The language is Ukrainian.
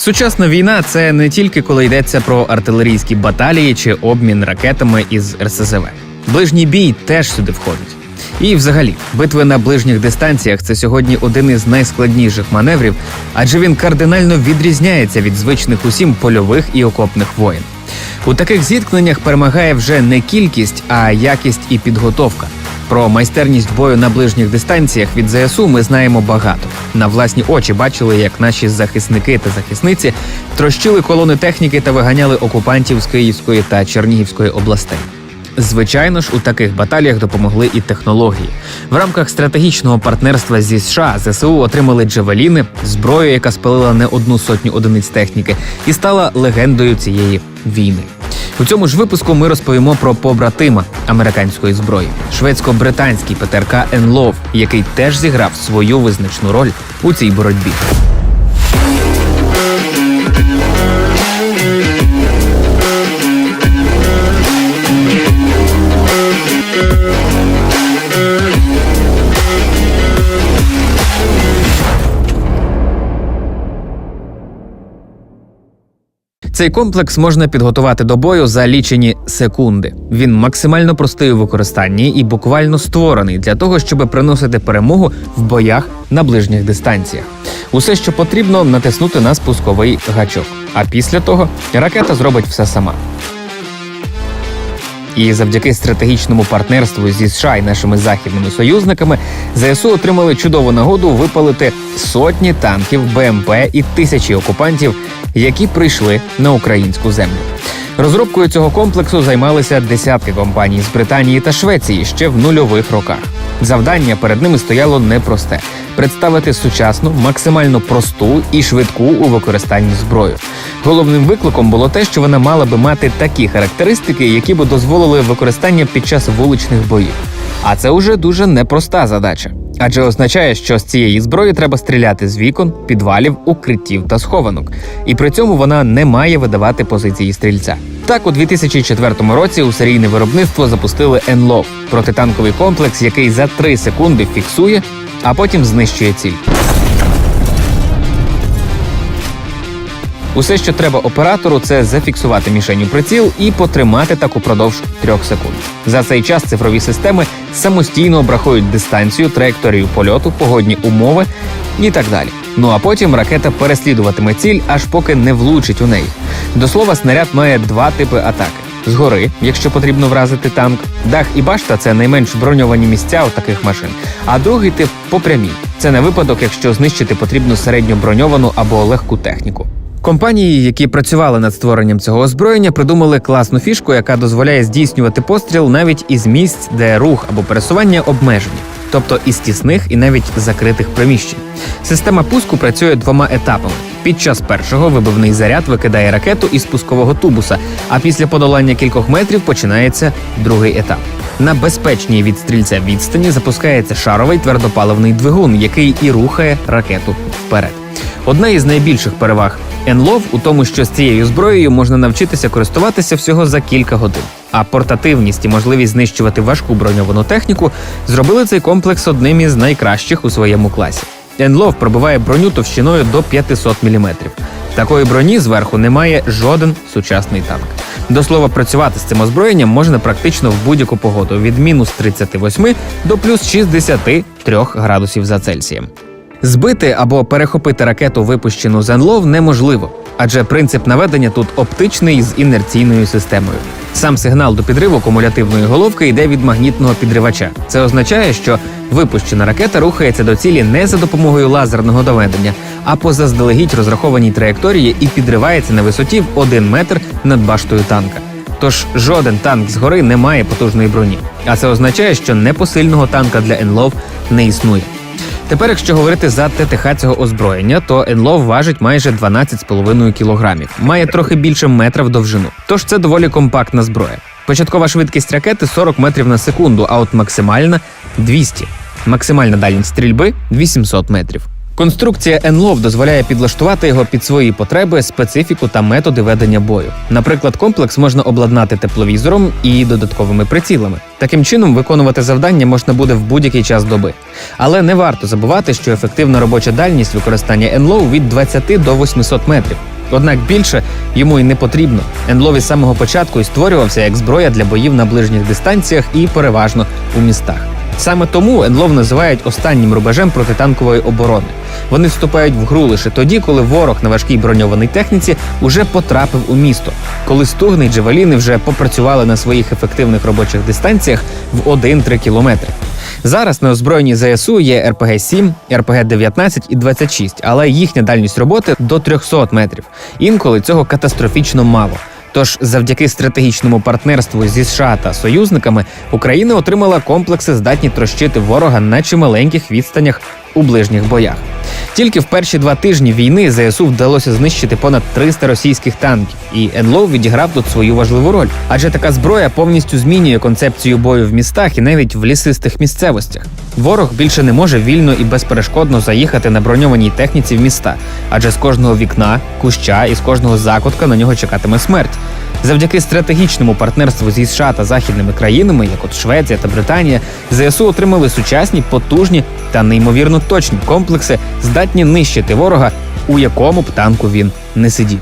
Сучасна війна це не тільки коли йдеться про артилерійські баталії чи обмін ракетами із РСЗВ. Ближній бій теж сюди входить. І, взагалі, битви на ближніх дистанціях це сьогодні один із найскладніших маневрів, адже він кардинально відрізняється від звичних усім польових і окопних воєн. У таких зіткненнях перемагає вже не кількість, а якість і підготовка. Про майстерність бою на ближніх дистанціях від ЗСУ ми знаємо багато. На власні очі бачили, як наші захисники та захисниці трощили колони техніки та виганяли окупантів з Київської та Чернігівської областей. Звичайно ж, у таких баталіях допомогли і технології. В рамках стратегічного партнерства зі США ЗСУ отримали джавеліни, зброю, яка спалила не одну сотню одиниць техніки, і стала легендою цієї війни. У цьому ж випуску ми розповімо про побратима американської зброї, шведсько-британський ПТРК Енлов, який теж зіграв свою визначну роль у цій боротьбі. Цей комплекс можна підготувати до бою за лічені секунди. Він максимально простий у використанні і буквально створений для того, щоб приносити перемогу в боях на ближніх дистанціях. Усе, що потрібно, натиснути на спусковий гачок. А після того ракета зробить все сама. І завдяки стратегічному партнерству зі США і нашими західними союзниками ЗСУ отримали чудову нагоду випалити сотні танків, БМП і тисячі окупантів, які прийшли на українську землю. Розробкою цього комплексу займалися десятки компаній з Британії та Швеції ще в нульових роках. Завдання перед ними стояло непросте представити сучасну, максимально просту і швидку у використанні зброю. Головним викликом було те, що вона мала би мати такі характеристики, які би дозволили використання під час вуличних боїв. А це уже дуже непроста задача. Адже означає, що з цієї зброї треба стріляти з вікон, підвалів, укриттів та схованок. І при цьому вона не має видавати позиції стрільця. Так, у 2004 році у серійне виробництво запустили НЛОВ – протитанковий комплекс, який за 3 секунди фіксує, а потім знищує ціль. Усе, що треба оператору, це зафіксувати мішеню приціл і потримати так упродовж трьох секунд. За цей час цифрові системи самостійно обрахують дистанцію, траєкторію польоту, погодні умови і так далі. Ну а потім ракета переслідуватиме ціль, аж поки не влучить у неї. До слова, снаряд має два типи атаки. Згори, якщо потрібно вразити танк, дах і башта це найменш броньовані місця у таких машин. А другий тип по прямій. Це на випадок, якщо знищити потрібну середньо броньовану або легку техніку. Компанії, які працювали над створенням цього озброєння, придумали класну фішку, яка дозволяє здійснювати постріл навіть із місць, де рух або пересування обмежені, тобто із тісних і навіть закритих приміщень. Система пуску працює двома етапами. Під час першого вибивний заряд викидає ракету із пускового тубуса, а після подолання кількох метрів починається другий етап. На безпечній від стрільця відстані запускається шаровий твердопаливний двигун, який і рухає ракету вперед. Одна із найбільших переваг НЛОВ у тому, що з цією зброєю можна навчитися користуватися всього за кілька годин. А портативність і можливість знищувати важку броньовану техніку зробили цей комплекс одним із найкращих у своєму класі. НЛОВ пробиває броню товщиною до 500 мм. Такої броні зверху немає жоден сучасний танк. До слова, працювати з цим озброєнням можна практично в будь-яку погоду від мінус 38 до плюс 63 градусів за Цельсієм. Збити або перехопити ракету, випущену з НЛОВ, неможливо, адже принцип наведення тут оптичний з інерційною системою. Сам сигнал до підриву кумулятивної головки йде від магнітного підривача. Це означає, що випущена ракета рухається до цілі не за допомогою лазерного доведення, а по заздалегідь розрахованій траєкторії і підривається на висоті в 1 метр над баштою танка. Тож жоден танк згори не має потужної броні. А це означає, що непосильного танка для НЛОВ не існує. Тепер, якщо говорити за ТТХ цього озброєння, то НЛОВ важить майже 12,5 кілограмів, має трохи більше метра в довжину. Тож це доволі компактна зброя. Початкова швидкість ракети 40 метрів на секунду, а от максимальна 200. Максимальна дальність стрільби 800 метрів. Конструкція Енлов дозволяє підлаштувати його під свої потреби, специфіку та методи ведення бою. Наприклад, комплекс можна обладнати тепловізором і додатковими прицілами. Таким чином, виконувати завдання можна буде в будь-який час доби. Але не варто забувати, що ефективна робоча дальність використання Енлоу від 20 до 800 метрів. Однак більше йому й не потрібно. Енлов із самого початку і створювався як зброя для боїв на ближніх дистанціях і переважно у містах. Саме тому Енлов називають останнім рубежем протитанкової оборони. Вони вступають в гру лише тоді, коли ворог на важкій броньованій техніці уже потрапив у місто, коли стугни й джевеліни вже попрацювали на своїх ефективних робочих дистанціях в 1-3 кілометри. Зараз на озброєнні ЗСУ є РПГ-7, РПГ-19 і 26, але їхня дальність роботи до 300 метрів. Інколи цього катастрофічно мало. Тож, завдяки стратегічному партнерству зі США та союзниками, Україна отримала комплекси, здатні трощити ворога на чималеньких відстанях у ближніх боях. Тільки в перші два тижні війни ЗСУ вдалося знищити понад 300 російських танків, і НЛО відіграв тут свою важливу роль. Адже така зброя повністю змінює концепцію бою в містах і навіть в лісистих місцевостях. Ворог більше не може вільно і безперешкодно заїхати на броньованій техніці в міста, адже з кожного вікна, куща і з кожного закутка на нього чекатиме смерть. Завдяки стратегічному партнерству зі США та західними країнами, як от Швеція та Британія, ЗСУ отримали сучасні, потужні та неймовірно точні комплекси, здатні нищити ворога, у якому б танку він не сидів.